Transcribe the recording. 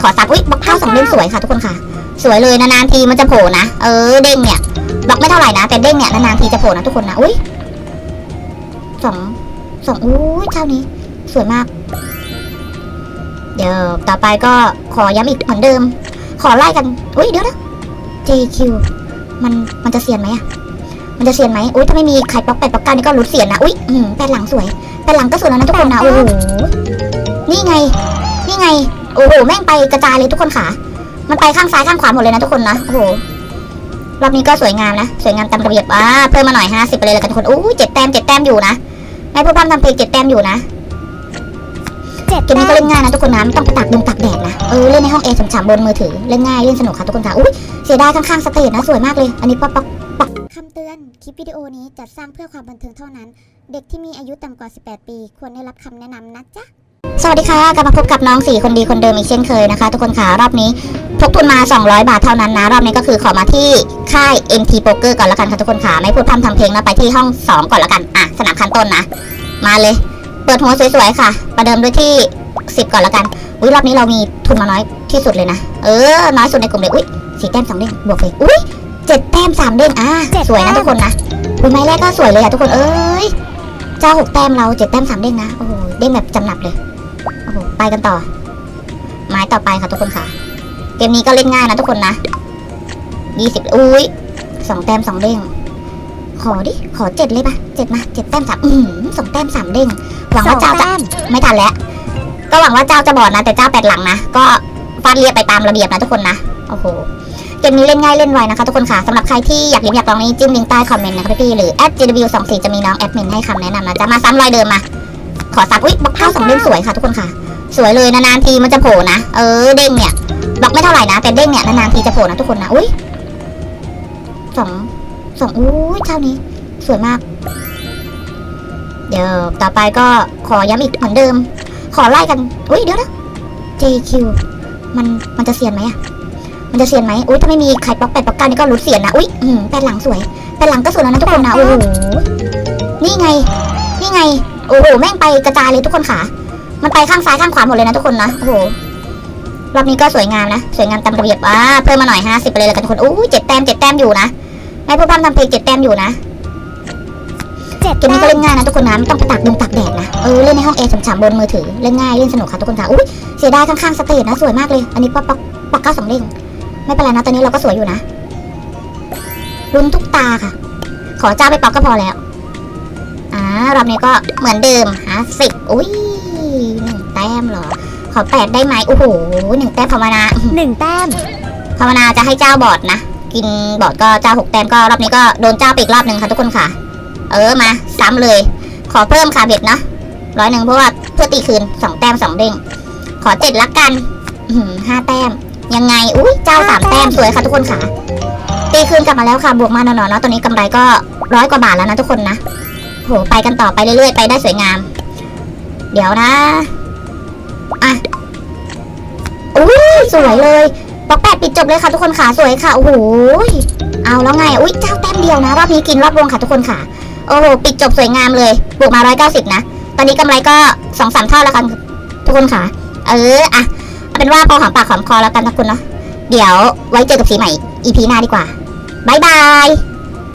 ขอสักอุ้ยบล็อกเก้าสองเด้งสวยค่ะทุกคนค่ะ สวยเลยนานๆทีมันจะโผล่นะ เออเด้งเนี่ยบล็อกไม่เท่าไหร่นะแต่เด้งเนี่ยนานๆทีจะโผล่นะทุกคนนะอุ้ยสองสองอุ้ยเจ้านี้ สวยมาก เดี๋ยวต่อไปก็ขอย้ำอีกเหมือนเดิม ขอไล่กันอุ้ยเดี๋ยวนะ JQ มันมันจะเสียนไหมอะมันจะเสียนไหมอุ้ยถ้าไม่มีใครบล็อกแปดบล็อกเก้านี่ก็รุดเสียนนะอุ้ยอืมแปดหลังสวยแปดหลังก็สวยแล้วนะทุกคนนะโอ้โหนี่ไง นี่ไง โอ้โหแม่งไปกระจายเลยทุกคนค่ะมันไปข้างซ้ายข้างขวาหมดเลยนะทุกคนนะโอ้โหรอบนี้ก็สวยงามนะสวยงามตามระเบียบอ่าเพิ่มมาหน่อยห้าสิบไปเลยแล้วกันทุกคนอู้เจ็ดแต้มเจ็ดแต้มอยู่นะให้ผู้พันทำเพลงเจ็ดแต้มอยู่นะเจ็ดเกมนี้ก็เล่นง่ายนะทุกคนนะไม่ต้องไปตากดงตากแดดนะเออเล่นในห้องแอร์ฉ่ำๆบนมือถือเล่นง่ายเล่นสนุกค่ะทุกคนค่ะอุ้ยเสียดายข้างๆสเตจนะสวยมากเลย อันนี้ป๊อกป๊อกป๊อกคำเตือนคลิปวิดีโอนี้จัดสร้างเพื่อความบันเทิงเท่านั้น เด็กที่มีอายุต่ำกว่า 18 ปี ควรได้รับคำแนะนำนะจ๊ะ สวัสดีค่ะกลับมาพบกับน้องสี่คนดีคนเดิมอีกเช่นเคยนะคะ ทุกคนค่ะรอบนี้พกทุนมา 200 บาทเท่านั้นนะ รอบนี้ก็คือขอมาที่ค่าย MT Poker ก่อนละกันค่ะทุกคนค่ะไม่พูดพร่ำทำเพลงแล้วไปที่ห้อง 2 ก่อนละกันอะสนามคันต้นนะ มาเลย เปิดหัวสวยๆค่ะ ประเดิมด้วยที่ 10 ก่อนละกันอุ้ยรอบนี้เรามีทุนมาน้อยที่สุดเลยนะ เออ น้อยสุดในกลุ่มเลยอุ้ยสี่แต้มสองเด้งบวกเลยอุ้ยเจ็ดแต้มสามเด้งอะเจ็ดสวยนะแต้มทุกคนนะอุ้ยไม้แรกก็สวยเลยอะทุกคนเอ้ยเจ้าหกแต้มเราเจ็ดแต้มสามเด้งนะโอ้โหเด้งแบบจำหนับเลยโอ้โห ไปกันต่อ ไม้ต่อไปค่ะทุกคนค่ะ เกมนี้ก็เล่นง่ายนะทุกคนนะยี่สิบอุ้ยสองแต้มสองเด้ง ขอดิ ขอเจ็ดเลยปะเจ็ดมาเจ็ดแต้มสามอืมสองแต้มสามเด้ง หวังว่าเจ้าจะไม่ทันแล้ว ก็หวังว่าเจ้าจะบอดนะ แต่เจ้าแปดหลังนะ ก็ฟาดเรียบไปตามระเบียบนะทุกคนนะ โอ้โห เกมนี้เล่นง่ายเล่นไวนะคะทุกคนค่ะสำหรับใครที่อยากลิ้มอยากลองนี้จิ้มลิงก์ใต้คอมเมนต์นะคะพี่ๆหรือ @gw24 จะมีน้องแอดมินให้คำแนะนำนะจะมาซ้ำรอยเดิมมา ขอสักอุ้ยบล็อกเก้าสองเด้งสวยค่ะทุกคนค่ะ สวยเลยนานๆทีมันจะโผล่นะ เออเด้งเนี่ยบล็อกไม่เท่าไหร่นะแต่เด้งเนี่ยนานๆทีจะโผล่นะทุกคนนะอุ้ยสองสองอุ้ยเท่านี้ สวยมาก เดี๋ยวต่อไปก็ขอย้ำอีกเหมือนเดิม ขอไล่กันอุ้ยเดี๋ยวนะ JQ มันมันจะเสียนไหมอะมันจะเสียนไหมอุ้ยถ้าไม่มีใครบล็อกแปดบล็อกเก้านี่ก็รุดเสียนนะอุ้ยอืมแปดหลังสวยแปดหลังก็สวยแล้วนะทุกคนนะโอ้โหนี่ไง นี่ไง โอ้โหแม่งไปกระจายเลยทุกคนค่ะ มันไปข้างซ้ายข้างขวาหมดเลยนะทุกคนนะโอ้โหรอบนี้ก็สวยงามนะ สวยงามตามระเบียบอ่าเพิ่มมาหน่อยห้าสิบไปเลยแล้วกันทุกคนอู้เจ็ดแต้มเจ็ดแต้มอยู่นะให้ผู้พันทำเพลงเจ็ดแต้มอยู่นะเจ็ดเกมนี้ก็เล่นง่ายนะทุกคนนะไม่ต้องไปตากดงตากแดดนะเออเล่นในห้องแอร์ฉ่ำๆบนมือถือเล่นง่ายเล่นสนุกค่ะทุกคนค่ะอุ้ยเสียดายข้างๆสเตจนะสวยมากเลย อันนี้ป๊อกป๊อกป๊อกเก้าสองเด้งไม่เป็นไรนะตอนนี้เราก็สวยอยู่นะลุ้นทุกตาค่ะ ขอเจ้าไปป๊อกก็พอแล้วอ่ารอบนี้ก็เหมือนเดิมหาสิบอุ้ย หนึ่งแต้มเหรอ ขอแปดได้ไหมโอ้โหหนึ่งแต้มภาวนาหนึ่งแต้มภาวนาจะให้เจ้าบอดนะ กินบอดก็เจ้าหกแต้มก็รอบนี้ก็โดนเจ้าไปอีกรอบหนึ่งค่ะทุกคนค่ะ เออมาซ้ำเลย ขอเพิ่มค่ะเบ็ดนะร้อยหนึ่งเพราะว่าเพื่อตีคืนสองแต้มสองเด้งขอเจ็ดละกันอื้อหือห้าแต้ม ยังไงอุ้ยเจ้าสามแต้มสวยค่ะทุกคนค่ะ ตีคืนกลับมาแล้วค่ะบวกมาหน่อยๆเนาะตอนนี้กำไรก็ร้อยกว่าบาทแล้วนะทุกคนนะโหไปกันต่อไปเรื่อยๆ ไปได้สวยงาม เดี๋ยวนะอะอุ้ยสวยเลยปอกแปดปิดจบเลยค่ะทุกคนค่ะสวยค่ะโอ้โหเอาแล้วไงอุ้ยเจ้าแต้มเดียวนะรอบนี้กินรอบวงค่ะทุกคนค่ะโอ้โหปิดจบสวยงามเลยบวกมา190นะตอนนี้กำไรก็สองสามเท่าแล้วกันทุกคนค่ะ เอออะเอาเป็นว่าพอหอมปากหอมคอแล้วกันนะคุณเนาะเดี๋ยวไว้เจอกับสีใหม่ EP หน้าดีกว่าบายบาย